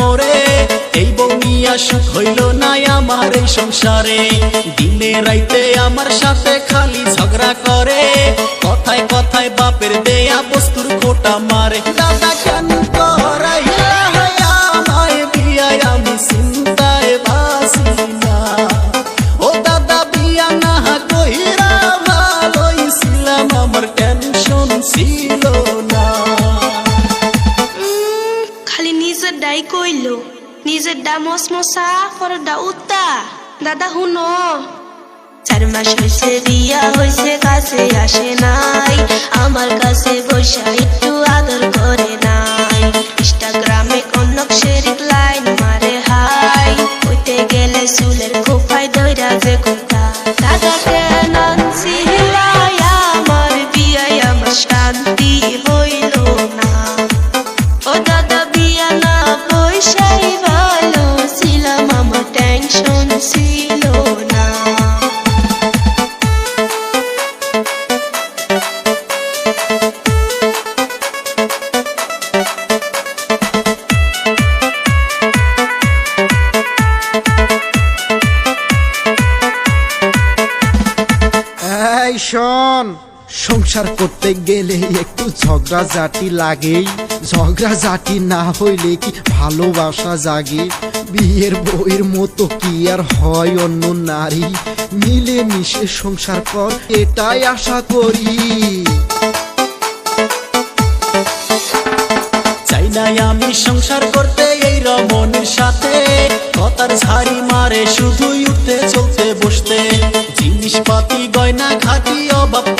মরে, এই বৌনিয়া সুখ হইল না আমার এই সংসারে। দিনে রাইতে আমার সাথে খালি ঝগড়া করে। কথায় কথায় বাপের দেয়া বস্তুর খোটা মারে। দাদা কেন ডাই কইল, নিজের দা মস মশা পর ডা উত্তা। দাদা, হুনো। চার মাস হয়েছে বিয়া হয়েছে কাছে আসে নাই। আমার কাছে বৈশা একটু আদর করে পয়সাই ভালো ছিলাম আমার টেনশন ছিল না। শোন সংসার করতে গেলে একটু ঝগড়া জাটি লাগেই ঝগড়া জাটি না হইলে কি ভালোবাসা জাগে? বিয়ের বইয়ের মতো কি আর হয় অন্য নারী? মিলে মিশে সংসার কর, এটাই আশা করি। চাই নাই আমি সংসার করতে এই রমণীর সাথে। কথার ঝাড়ি মারে, শুধুই উঠতে, চলতে, বসতে। জিনিসপাতি, গয়না, খাটি অভাব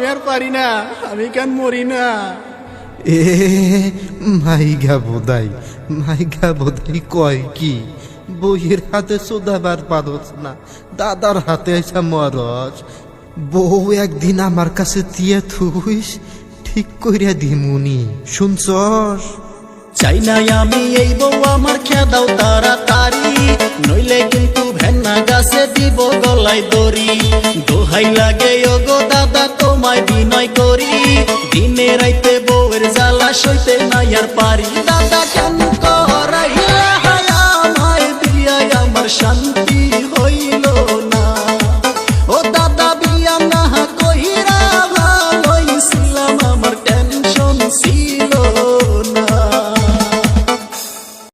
আমি আর পারি না আমি কেন মরি না? এ মাইগা বোধাই মাইগা বোধাই কয় কি? বইয়ের হাতে সোদাবার পারস না দাদার হাতে আইসা মরস। বউ একদিন আমার কাছে তিয়া থুইস ঠিক কইরা দিমুনি শুনছস? চাই নাই আমি এই বউ আমার খেদাও দাও তাড়াতাড়ি নইলে কিন্তু ভেন্না গাছে দিব গলায় দড়ি। দোহাই লাগে ও গো দাদা